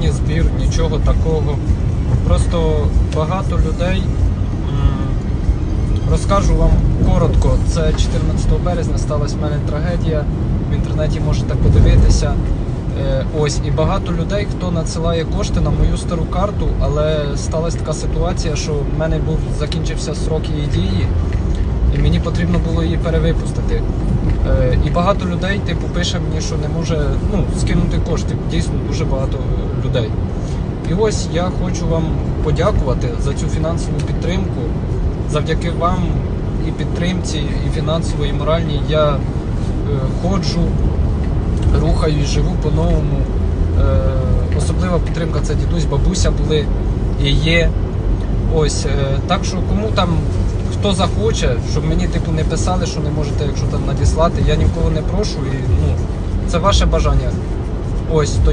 благодійний збір, нічого такого. Просто багато людей. Розкажу вам коротко. Це 14 березня сталася в мене трагедія. В інтернеті можете подивитися. Е, Ось і багато людей, хто надсилає кошти на мою стару карту, але сталася така ситуація, що в мене був закінчився срок її дії, і мені потрібно було її перевипустити. Е, І багато людей, типу, пише мені, що не може ну, скинути кошти. Дійсно, дуже багато е, людей. І ось я хочу вам подякувати за цю фінансову підтримку. Завдяки вам і підтримці, і фінансовій, і моральній я е, ходжу, рухаюсь, живу по-новому. Особлива підтримка це дідусь, бабуся були і є. Ось так що кому там хто захоче, щоб мені типу не писали, що не можете, якщо там надіслати, я нікого не прошу і ну це ваше бажання. Ось то